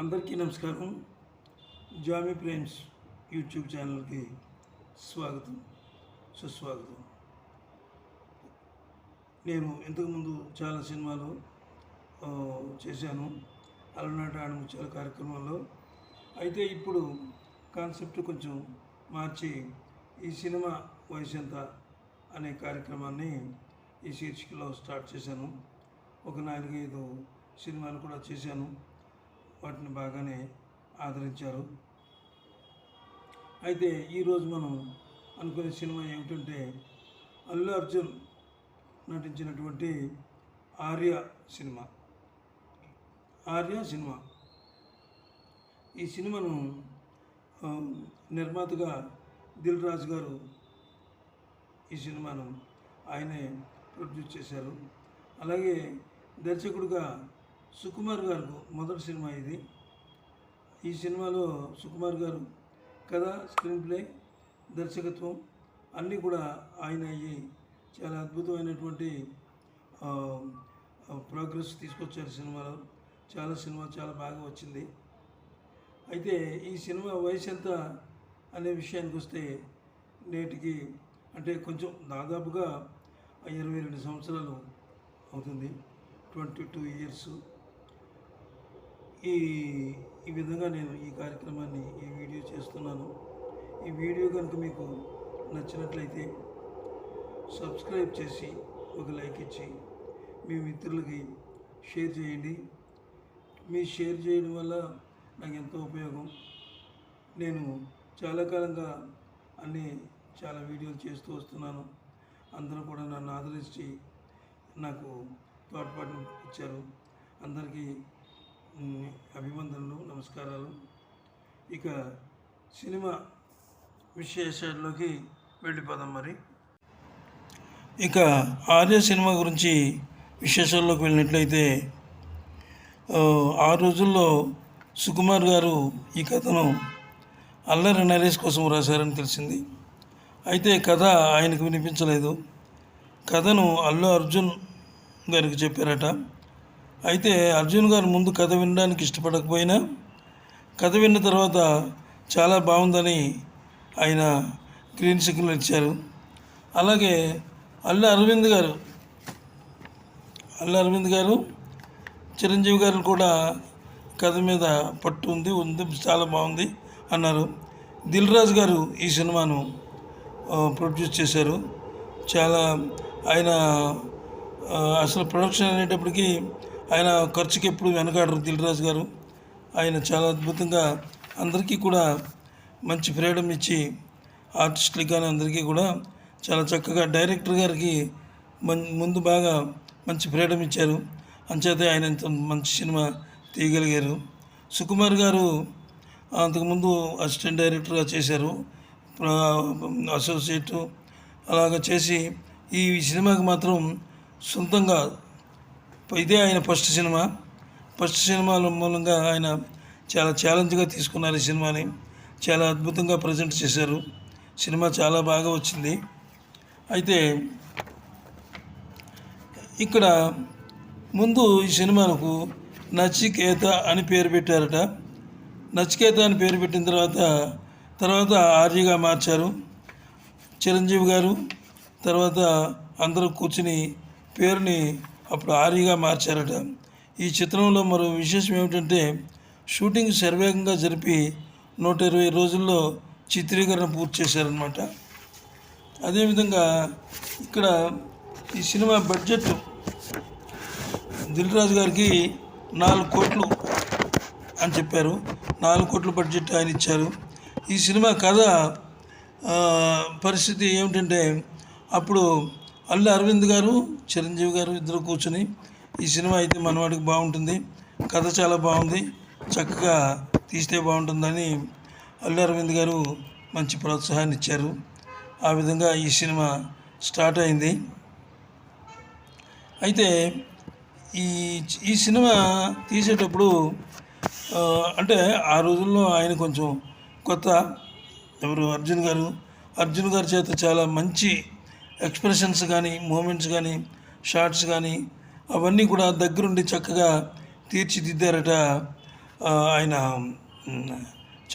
అందరికీ నమస్కారం. Jamie Prem's YouTube ఛానల్కి స్వాగతం సుస్వాగతం. నేను ఇంతకుముందు చాలా సినిమాలు చేశాను. అలనాట ఆడముచ్చాల కార్యక్రమంలో. అయితే ఇప్పుడు కాన్సెప్ట్ కొంచెం మార్చి ఈ సినిమా వయసు ఎంత అనే కార్యక్రమాన్ని ఈ శీర్షికలో స్టార్ట్ చేశాను. ఒక నాలుగైదు సినిమాలు కూడా చేశాను. వాటిని బాగానే ఆదరించారు. అయితే ఈరోజు మనం అనుకునే సినిమా ఏమిటంటే అల్లు అర్జున్ నటించినటువంటి ఆర్య సినిమా. ఆర్య సినిమా. ఈ సినిమాను నిర్మాతగా దిల్ రాజు గారు ఈ సినిమాను ఆయనే ప్రొడ్యూస్ చేశారు. అలాగే దర్శకుడుగా సుకుమార్ గారు మొదటి సినిమా ఇది. ఈ సినిమాలో సుకుమార్ గారు కథ స్క్రీన్ ప్లే దర్శకత్వం అన్నీ కూడా ఆయన అయ్యి చాలా అద్భుతమైనటువంటి ప్రోగ్రెస్ తీసుకొచ్చారు సినిమాలో. చాలా సినిమా చాలా బాగా వచ్చింది. అయితే ఈ సినిమా వయసు ఎంత అనే విషయానికి వస్తే నేటికి అంటే కొంచెం దాదాపుగా ఇరవై రెండు సంవత్సరాలు అవుతుంది. Twenty two years. ఈ ఈ విధంగా నేను ఈ కార్యక్రమాన్ని ఈ వీడియో చేస్తున్నాను. ఈ వీడియో కనుక మీకు నచ్చినట్లయితే సబ్స్క్రైబ్ చేసి ఒక లైక్ ఇచ్చి మీ మిత్రులకి షేర్ చేయండి. మీ షేర్ చేయడం వల్ల నాకు ఎంతో ఉపయోగం. నేను చాలా కాలంగా అన్ని చాలా వీడియోలు చేస్తూ వస్తున్నాను. అందరూ కూడా నన్ను ఆదరించి నాకు తోడ్పాటును ఇచ్చారు అందరికీ అభివందనలు నమస్కారాలు. ఇక సినిమా విశేషాల్లోకి వెళ్ళిపోదాం మరి. ఇక ఆర్య సినిమా గురించి విశేషాల్లోకి వెళ్ళినట్లయితే ఆ, రోజుల్లో సుకుమార్ గారు ఈ కథను అల్లరి నరేష్ కోసం రాశారని తెలిసింది. అయితే కథ ఆయనకు వినిపించలేదు. కథను అల్లు అర్జున్ గారికి చెప్పారట. అయితే అర్జున్ గారు ముందు కథ వినడానికి ఇష్టపడకపోయినా కథ విన్న తర్వాత చాలా బాగుందని ఆయన గ్రీన్ సిగ్నల్ ఇచ్చారు. అలాగే అల్లు అరవింద్ గారు అల్లు అరవింద్ గారు చిరంజీవి గారు కూడా కథ మీద పట్టు ఉంది ఉంది చాలా బాగుంది అన్నారు. దిల్ రాజు గారు ఈ సినిమాను ప్రొడ్యూస్ చేశారు. చాలా ఆయన అసలు ప్రొడక్షన్ అనేటప్పటికీ ఆయన ఖర్చుకి ఎప్పుడు వెనకాడరు దిల్ రాజు గారు. ఆయన చాలా అద్భుతంగా అందరికీ కూడా మంచి ఫ్రీడమ్ ఇచ్చి ఆర్టిస్టులకి కానీ అందరికీ కూడా చాలా చక్కగా డైరెక్టర్ గారికి మం- ముందు బాగా మంచి ఫ్రీడమ్ ఇచ్చారు. అంచేతే ఆయన ఇంత మంచి సినిమా తీయగలిగారు. సుకుమార్ గారు అంతకుముందు అసిస్టెంట్ డైరెక్టర్గా చేశారు. అసోసియేట్ అలాగ చేసి ఈ సినిమాకి మాత్రం సొంతంగా ఇదే ఆయన ఫస్ట్ సినిమా. ఫస్ట్ సినిమాల మూలంగా ఆయన చాలా ఛాలెంజ్గా తీసుకున్నారు ఈ సినిమాని. చాలా అద్భుతంగా ప్రజెంట్ చేశారు. సినిమా చాలా బాగా వచ్చింది. అయితే ఇక్కడ ముందు ఈ సినిమాకు నచికేత అని పేరు పెట్టారట. నచికేత అని పేరు పెట్టిన తర్వాత తర్వాత ఆర్యగా మార్చారు. చిరంజీవి గారు తర్వాత అందరూ కూర్చుని పేరుని అప్పుడు ఆర్యగా మార్చారట. ఈ చిత్రంలో మరో విశేషం ఏమిటంటే షూటింగ్ శరవేగంగా జరిపి నూట ఇరవై రోజుల్లో చిత్రీకరణ పూర్తి చేశారనమాట అదేవిధంగా ఇక్కడ ఈ సినిమా బడ్జెట్ దిల్ రాజు గారికి నాలుగు కోట్లు అని చెప్పారు. నాలుగు కోట్ల బడ్జెట్ ఆయన ఇచ్చారు. ఈ సినిమా కథ పరిస్థితి ఏమిటంటే అప్పుడు అల్లు అరవింద్ గారు చిరంజీవి గారు ఇద్దరు కూర్చుని ఈ సినిమా అయితే మనవాడికి బాగుంటుంది. కథ చాలా బాగుంది. చక్కగా తీస్తే బాగుంటుందని అల్లు అరవింద్ గారు మంచి ప్రోత్సాహాన్ని ఇచ్చారు. ఆ విధంగా ఈ సినిమా స్టార్ట్ అయింది. అయితే ఈ ఈ సినిమా తీసేటప్పుడు అంటే ఆ రోజుల్లో ఆయన కొంచెం కొత్త. ఎవరు? అర్జున్ గారు. అర్జున్ గారి చేత చాలా మంచి ఎక్స్ప్రెషన్స్ కానీ మూమెంట్స్ కానీ షార్ట్స్ కానీ అవన్నీ కూడా దగ్గరుండి చక్కగా తీర్చిదిద్దారట ఆయన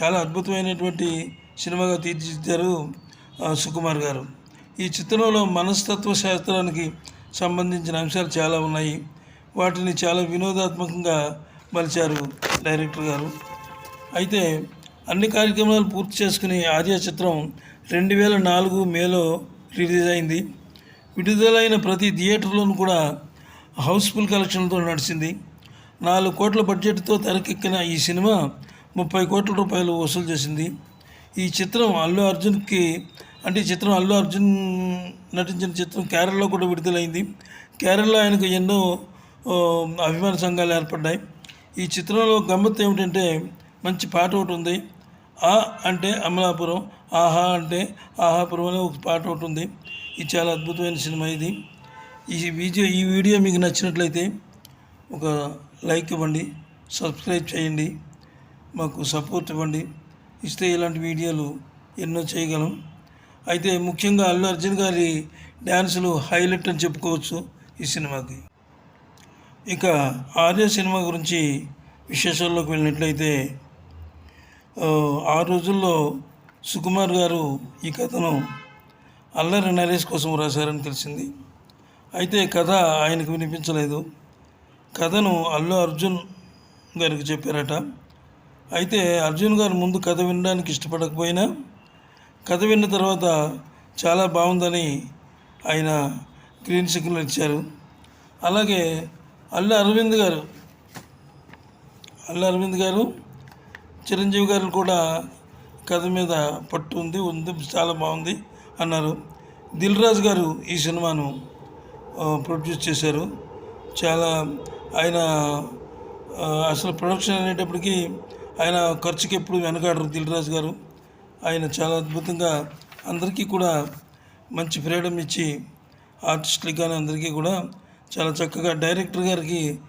చాలా అద్భుతమైనటువంటి సినిమాగా తీర్చిదిద్దారు సుకుమార్ గారు. ఈ చిత్రంలో మనస్తత్వ శాస్త్రానికి సంబంధించిన అంశాలు చాలా ఉన్నాయి. వాటిని చాలా వినోదాత్మకంగా మలిచారు డైరెక్టర్ గారు. అయితే అన్ని కార్యక్రమాలు పూర్తి చేసుకుని ఆర్య చిత్రం రెండు వేల నాలుగు మేలో రిలీజ్ అయింది. విడుదలైన ప్రతి థియేటర్లోనూ కూడా హౌస్ఫుల్ కలెక్షన్లతో నడిచింది. నాలుగు కోట్ల బడ్జెట్తో తెరకెక్కిన ఈ సినిమా ముప్పై కోట్ల రూపాయలు వసూలు చేసింది. ఈ చిత్రం అల్లు అర్జున్కి అంటే ఈ చిత్రం అల్లు అర్జున్ నటించిన చిత్రం కేరళలో కూడా విడుదలైంది. కేరళలో ఆయనకు ఎన్నో అభిమాన సంఘాలు ఏర్పడ్డాయి. ఈ చిత్రంలో గమ్మత్తు ఏమిటంటే మంచి పాట ఒకటి ఉంది. ఆ అంటే అమలాపురం ఆహా అంటే ఆహాపురం అనే ఒక పాట ఒకటి ఉంది ఇది చాలా అద్భుతమైన సినిమా ఇది. ఈ వీడియో ఈ వీడియో మీకు నచ్చినట్లయితే ఒక లైక్ ఇవ్వండి సబ్స్క్రైబ్ చేయండి మాకు సపోర్ట్ ఇవ్వండి. ఇస్తే ఇలాంటి వీడియోలు ఎన్నో చేయగలం. అయితే ముఖ్యంగా అల్లు అర్జున్ గారి డ్యాన్సులు హైలైట్ అని చెప్పుకోవచ్చు ఈ సినిమాకి. ఇక ఆర్య సినిమా గురించి విశేషాల్లోకి వెళ్ళినట్లయితే ఆ, రోజుల్లో సుకుమార్ గారు ఈ కథను అల్లరి నరేష్ కోసం రాశారని తెలిసింది. అయితే కథ ఆయనకు వినిపించలేదు. కథను అల్లు అర్జున్ గారికి చెప్పారట. అయితే అర్జున్ గారు ముందు కథ వినడానికి ఇష్టపడకపోయినా కథ విన్న తర్వాత చాలా బాగుందని ఆయన గ్రీన్ సిగ్నల్ ఇచ్చారు. అలాగే అల్లు అరవింద్ గారు అల్లు అరవింద్ గారు చిరంజీవి గారు కూడా కథ మీద పట్టు ఉంది ఉంది చాలా బాగుంది అన్నారు. దిల్ రాజు గారు ఈ సినిమాను ప్రొడ్యూస్ చేశారు. చాలా ఆయన అసలు ప్రొడక్షన్ అనేటప్పటికీ ఆయన ఖర్చుకి ఎప్పుడు వెనకాడరు దిల్ రాజు గారు. ఆయన చాలా అద్భుతంగా అందరికీ కూడా మంచి ఫ్రీడమ్ ఇచ్చి ఆర్టిస్టులకి కానీ అందరికీ కూడా చాలా చక్కగా డైరెక్టర్ గారికి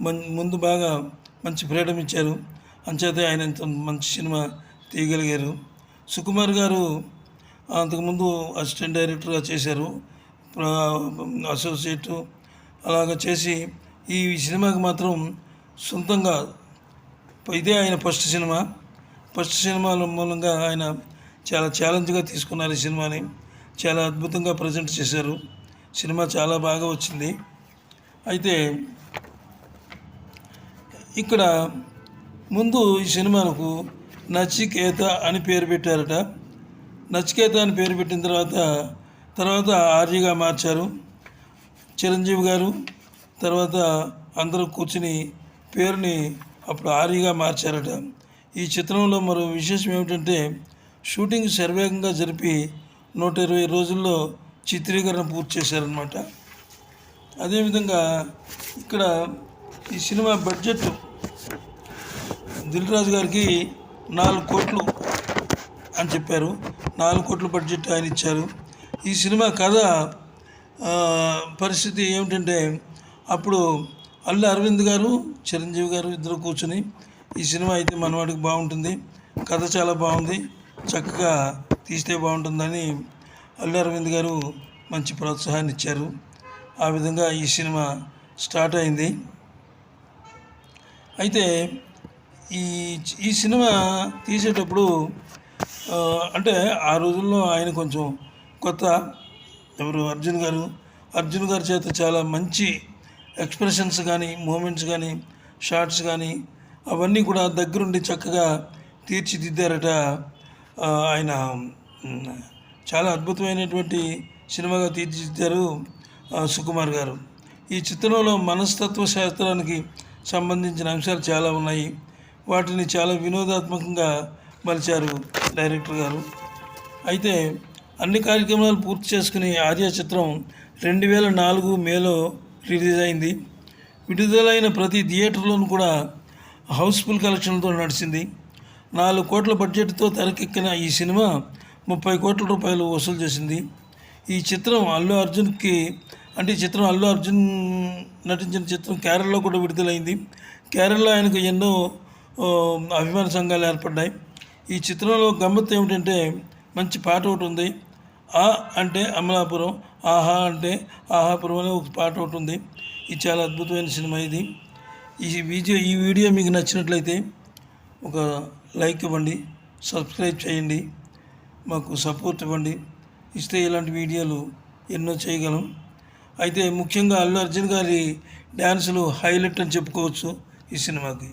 మం- ముందు బాగా మంచి ఫ్రీడమ్ ఇచ్చారు. అంచేతే ఆయన ఇంత మంచి సినిమా తీయగలిగారు. సుకుమార్ గారు అంతకుముందు అసిస్టెంట్ డైరెక్టర్గా చేశారు. అసోసియేట్ అలాగ చేసి ఈ సినిమాకి మాత్రం సొంతంగా ఇదే ఆయన ఫస్ట్ సినిమా. ఫస్ట్ సినిమాల మూలంగా ఆయన చాలా ఛాలెంజ్గా తీసుకున్నారు ఈ సినిమాని. చాలా అద్భుతంగా ప్రజెంట్ చేశారు. సినిమా చాలా బాగా వచ్చింది. అయితే ఇక్కడ ముందు ఈ సినిమాకు నచికేత అని పేరు పెట్టారట. నచికేత అని పేరు పెట్టిన తర్వాత తర్వాత ఆర్యగా మార్చారు. చిరంజీవి గారు తర్వాత అందరూ కూర్చుని పేరుని అప్పుడు ఆర్యగా మార్చారట. ఈ చిత్రంలో మరో విశేషం ఏమిటంటే షూటింగ్ శరవేగంగా జరిపి నూట ఇరవై రోజుల్లో చిత్రీకరణ పూర్తి చేశారనమాట అదేవిధంగా ఇక్కడ ఈ సినిమా బడ్జెట్ దిల్ రాజు గారికి నాలుగు కోట్లు అని చెప్పారు. నాలుగు కోట్ల బడ్జెట్ ఆయన ఇచ్చారు. ఈ సినిమా కథ పరిస్థితి ఏమిటంటే అప్పుడు అల్లు అరవింద్ గారు చిరంజీవి గారు ఇద్దరు కూర్చుని ఈ సినిమా అయితే మనవాడికి బాగుంటుంది. కథ చాలా బాగుంది. చక్కగా తీస్తే బాగుంటుందని అల్లు అరవింద్ గారు మంచి ప్రోత్సాహాన్ని ఇచ్చారు. ఆ విధంగా ఈ సినిమా స్టార్ట్ అయింది. అయితే ఈ ఈ సినిమా తీసేటప్పుడు అంటే ఆ రోజుల్లో ఆయన కొంచెం కొత్త. ఎవరు? అర్జున్ గారు. అర్జున్ గారి చేత చాలా మంచి ఎక్స్ప్రెషన్స్ కానీ మూమెంట్స్ కానీ షార్ట్స్ కానీ అవన్నీ కూడా దగ్గరుండి చక్కగా తీర్చిదిద్దారట ఆయన. చాలా అద్భుతమైనటువంటి సినిమాగా తీర్చిదిద్దారు సుకుమార్ గారు. ఈ చిత్రంలో మనస్తత్వ శాస్త్రానికి సంబంధించిన అంశాలు చాలా ఉన్నాయి. వాటిని చాలా వినోదాత్మకంగా మలిచారు డైరెక్టర్ గారు. అయితే అన్ని కార్యక్రమాలు పూర్తి చేసుకుని ఆర్య చిత్రం రెండు వేల నాలుగు మేలో రిలీజ్ అయింది. విడుదలైన ప్రతి థియేటర్లోనూ కూడా హౌస్ఫుల్ కలెక్షన్లతో నడిచింది. నాలుగు కోట్ల బడ్జెట్తో తెరకెక్కిన ఈ సినిమా ముప్పై కోట్ల రూపాయలు వసూలు చేసింది. ఈ చిత్రం అల్లు అర్జున్కి అంటే ఈ చిత్రం అల్లు అర్జున్ నటించిన చిత్రం కేరళలో కూడా విడుదలైంది. కేరళలో ఆయనకు ఎన్నో అభిమాన సంఘాలు ఏర్పడ్డాయి. ఈ చిత్రంలో గమ్మత్తు ఏమిటంటే మంచి పాట ఒకటి ఉంది. ఆ అంటే అమలాపురం ఆహా అంటే ఆహాపురం అనే ఒక పాట ఒకటి ఉంది. ఇది చాలా అద్భుతమైన సినిమా ఇది. ఈ వీడియో ఈ వీడియో మీకు నచ్చినట్లయితే ఒక లైక్ ఇవ్వండి సబ్స్క్రైబ్ చేయండి మాకు సపోర్ట్ ఇవ్వండి. ఇస్తే ఇలాంటి వీడియోలు ఎన్నో చేయగలం. అయితే ముఖ్యంగా అల్లు అర్జున్ గారి డ్యాన్సులు హైలైట్ అని చెప్పుకోవచ్చు ఈ సినిమాకి.